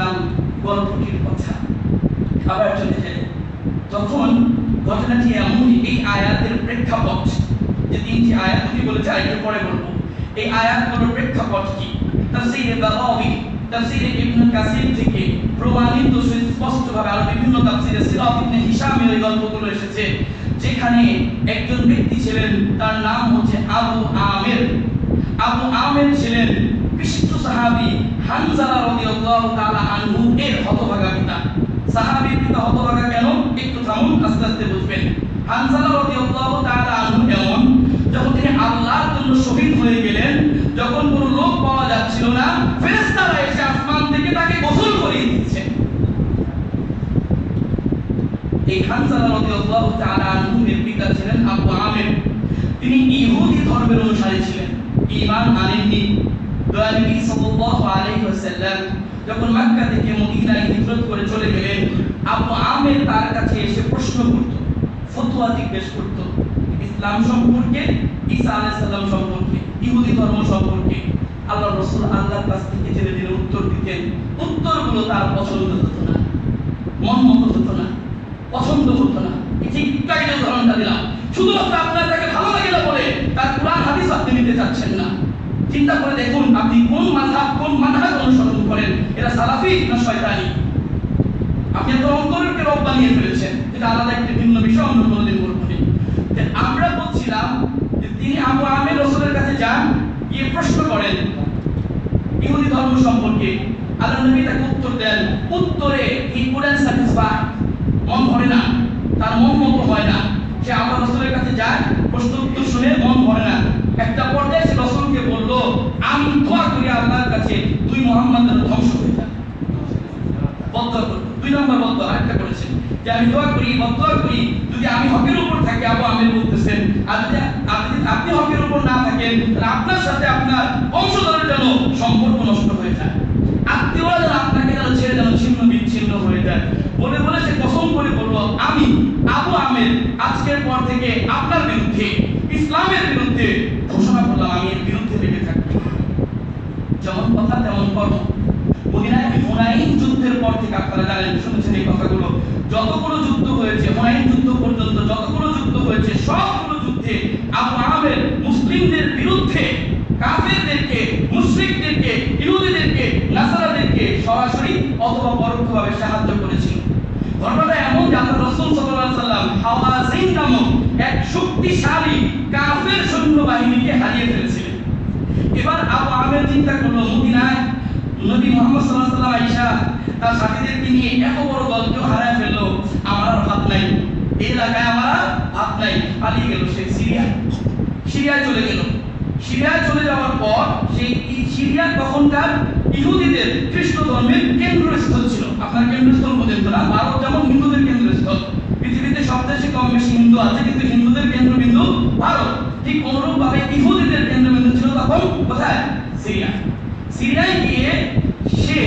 বলছিলাম গল্পটির কথা। আবার চলে যাই তখন ঘটনাটি এমন এই আয়াতের প্রেক্ষাপট, যে তিনটি আয়াত তুমি বলেছে আরেকটু পরে বলব। এই আয়াতগুলোর প্রেক্ষাপট কি? তাফসীরে তাফসীরে ইবনে কাসির থেকে প্রমাণিত আরও বিভিন্ন তাফসীরে সিরাত ইবনে এই গল্পগুলো এসেছে, যেখানে একজন ব্যক্তি ছিলেন, তার নাম হচ্ছে আবু আমের। আবু আমের ছিলেন সাহাবী হানজালা রাদিয়াল্লাহু তাআলা আনহু এর হতভাগা পিতা। সাহাবীর পিতা হতভাগা কেন? একটু থামুন, আস্তে আস্তে বুঝবেন। হানজালা রাদিয়াল্লাহু তাআলা আনহু এমন, যখন তিনি আল্লাহর জন্য শহীদ হয়ে গেলেন, যখন কোনো লোক পাওয়া যাচ্ছিল না, ফেরেশতারা এসে আসমান থেকে তাকে গোসল করিয়ে দিচ্ছে। এই হানজালা রাদিয়াল্লাহু তাআলা আনহু এর পিতা ছিলেন আবু আমের। তিনি ইহুদি ধর্মের অনুসারী ছিলেন, ঈমান আনেননি। যখন থেকে মদিনায় হিজরত করে চলে গেলেন, আবু আমের তার কাছে এসে প্রশ্ন করত, ফতোয়া জিজ্ঞেস করত, ইসলাম সম্পর্কে, ঈসা আলাইহিস সালাম সম্পর্কে, ইহুদি ধর্ম সম্পর্কে। আল্লাহ রাসূল আল্লাহর কাছ থেকে জেনে জেনে উত্তর দিতেন। উত্তরগুলো তার পছন্দ হতো না মন মতো হতো না পছন্দ হতো না এই ঠিক একটু উদাহরণটা দিলাম শুধুমাত্র আপনার তাকে ভালো লাগে না বলে তার কোরআন হাদিস আপনি নিতে চাচ্ছেন না চিন্তা করে দেখুন আপনি কোন মাযহাব কোন মানহাজ এটা সালাফি না শয়তানি? আপনি তো অন্তরকে রব বানিয়ে ফেলেছেন। এটা আলাদা একটি ভিন্ন বিষয়, অন্য কোনোদিন বলব আমরা বলছিলাম যে তিনি আবু আমের রসুলের কাছে যান, গিয়ে প্রশ্ন করেন, ইহুদি ধর্ম সম্পর্কে আল্লাহ নবী তাকে উত্তর দেন, উত্তরে হি কুডেন্ট স্যাটিসফাই মন ভরে না, তার মন মতো হয় না। সে আল্লাহ রসুলের কাছে যায় প্রশ্ন উত্তর শুনে মন ভরে না। একটা পর্যায়ে সে রসুলকে বলল, আমি দোয়া করি আল্লাহর কাছে, তুই মোহাম্মদের ধ্বংস হয়ে যা। বদয়া দুই নম্বর বদ্ধ আরেকটা করেছেন, যে আমি দোয়া করি বদয়া করি, যদি আমি হকের উপর থাকি, আবু আমির বলতেছেন, আর যদি আপনি আপনি হকের উপর না থাকেন, তাহলে আপনার সাথে আপনার অংশধরের যেন সম্পর্ক নষ্ট হয়ে যায় আত্মীয়রা যেন আপনাকে যেন ছেড়ে যেন ছিন্ন বিচ্ছিন্ন হয়ে যায় বলে বলে সে কসম করে বলল আমি আবু আমের আজকের পর থেকে আপনার বিরুদ্ধে ইসলামের বিরুদ্ধে ঘোষণা করলাম আমি এর বিরুদ্ধে লেগে থাকব যেমন কথা, তেমন কর্ম। মদিনায় হুনাইন যুদ্ধের পর থেকে আপনারা জানেন, শুনেছেন এই কথাগুলো, যতগুলো যুদ্ধ হয়েছে হুনাইন যুদ্ধ পর্যন্ত যতগুলো যুদ্ধ হয়েছে, সবগুলো যুদ্ধে আবু আমের মুসলিমদের বিরুদ্ধে, কাফেরদেরকে, মুশরিকদেরকে, ইহুদিদেরকে, নাসারাদেরকে সরাসরি অথবা পরোক্ষভাবে সাহায্য করেছিল। ঘটনাটা এমন যে আল্লাহ রাসূল সাল্লাল্লাহু আলাইহি সাল্লাম হাওয়াযিন নামক এক শক্তিশালী কাফের সৈন্যবাহিনীকে হারিয়ে ফেলেছিলেন। এবার আবু চিন্তা করল মদিনায় নবী মোহাম্মদ সাল্লাল্লাহু আলাইহি আয়েশা তার সাথীদেরকে নিয়ে এত বড় দলকেও হারায় ফেলল আমার আর ভাত নাই। এই এলাকায় আমার ভাত নাই, পালিয়ে গেল সে সিরিয়া সিরিয়ায় চলে গেল। সিরিয়ায় চলে যাওয়ার পর সেই সিরিয়া তখনকার ইহুদিদের খ্রিস্ট ধর্মের কেন্দ্রস্থল ছিল। আপনার কেন্দ্রস্থল বোঝেন না? ভারত যেমন হিন্দুদের কেন্দ্রস্থল, পৃথিবীতে সব দেশে কম বেশি হিন্দু আছে কিন্তু হিন্দুদের কেন্দ্রবিন্দু ভারত। ঠিক অনুরূপ ভাবে ইহুদিদের কেন্দ্রবিন্দু ছিল তখন কোথায়? সিরিয়া। সিরিয়ায় গিয়ে সে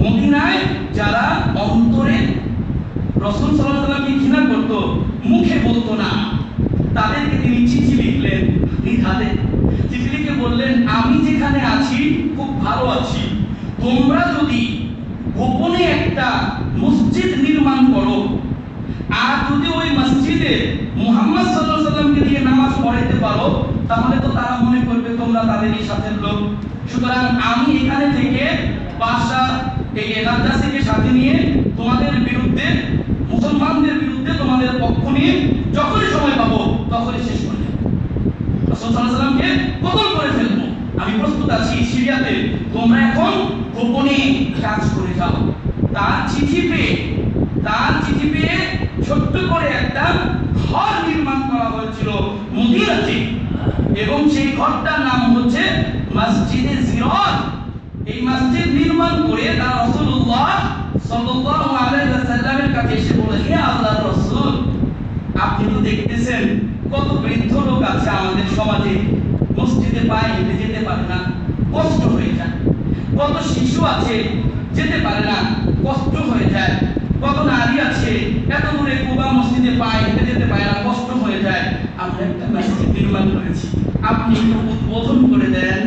মদিনায় যারা অন্তরে রসুল সাল্লাল্লাহু ঘৃণা করত, মুখে বলতো না, তাদেরকে তিনি চিঠি লিখলেন হাতে। চিঠি লিখে বললেন, আমি যেখানে আছি, খুব ভালো আছি। তোমরা যদি গোপনে একটা মসজিদ নির্মাণ করো, আর যদি ওই মসজিদে মুহাম্মদ আলাইহি সাল্লামকে দিয়ে নামাজ পড়াইতে পারো, তাহলে তো তারা মনে করবে তোমরা তাদেরই সাথে লোক। সুতরাং আমি এখানে থেকে পাঁচটা এই এলাকাসীকে সাথে নিয়ে তোমাদের বিরুদ্ধে, মুসলমানদের বিরুদ্ধে তোমাদের পক্ষ নিয়ে যখনই সময় পাবো তখনই শেষ করে দেবো। রাসূল সাল্লামকে কতল করে ফেলব? আমি প্রস্তুত আছি সিরিয়াতে। তোমরা এখন গোপনে কাজ করে যাও। তার চিঠি পেয়ে, তার চিঠি পেয়ে ছোট্ট করে একটা ঘর নির্মাণ করা হয়েছিল মদিনাতে। এবং সেই ঘরটার নাম হচ্ছে মসজিদে জিরত এই মসজিদ নির্মাণ করে তার রাসূলুল্লাহ সাল্লাল্লাহু আলাইহি ওয়াসাল্লামের কাছে এসে বলে, হে আল্লাহর রাসূল, আপনি তো দেখতেছেন কত বৃদ্ধ লোক আছে আমাদের সমাজে। মসজিদে পায়ে হেঁটে যেতে পারে না, কষ্ট হয়ে যায়। কত শিশু আছে, যেতে পারে না, কষ্ট হয়ে যায়। কত নারী আছে, এত দূরে কুবা মসজিদে পায়ে, হেঁটে যেতে পারে না কষ্ট হয়ে যায়। আমরা একটা মসজিদ নির্মাণ করেছি। আপনি একটু উদ্বোধন করে দেন।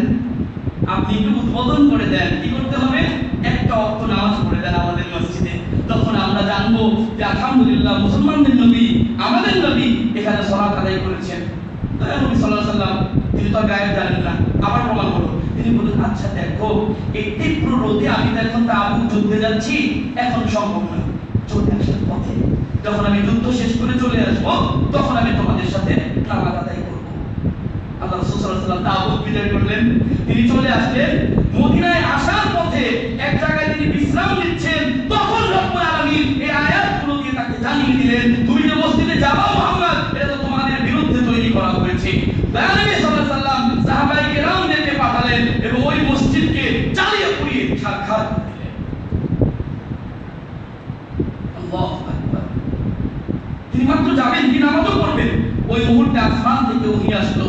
আপনি একটু উদ্বোধন করে দেন। কি করতে হবে? একটা অর্থ নামাজ পড়ে দেন আমাদের মসজিদে। তখন আমরা জানব যে, আলহামদুলিল্লাহ, মুসলমানদের নবী, আমাদের নবী এখানে সলাত আদায় করেছেন। নবী আলাইহি সাল্লাম তিনি তো গায়েব জানেন না, আবার প্রমাণ হলো তিনি বললেন আচ্ছা দেখো, এই তীব্র রোদে আমি তো এখন তাবুক যুদ্ধে যাচ্ছি, এখন সম্ভব না চলে পথে যখন আমি যুদ্ধ শেষ করে চলে আসব, তখন আমি তোমাদের সাথে আদায় করব। আল্লাহ রাসূল সাল্লাল্লাহু আলাইহি সাল্লাম করলেন। তিনি চলে আসলেন। মদিনায় আসার পথে এক জায়গায় তিনি বিশ্রাম নিচ্ছেন। তখন এই দিয়ে তাকে জানিয়ে দিলেন, তুমি যে মসজিদে যাবা মুহাম্মদ, এটা তো তোমাদের বিরুদ্ধে তৈরি করা হয়েছে। দয়াল নবী সাল্লাল্লাহু আলাইহি সাল্লাম সাহাবায়ে কেরামদেরকে পাঠালেন এবং ওই মসজিদকে জ্বালিয়ে পুড়িয়ে করে দিলেন আল্লাহু আকবার তিনি মাত্র যাবেন কি মতো করবেন ওই মুহূর্তে আসমান থেকে ওহি আসলো।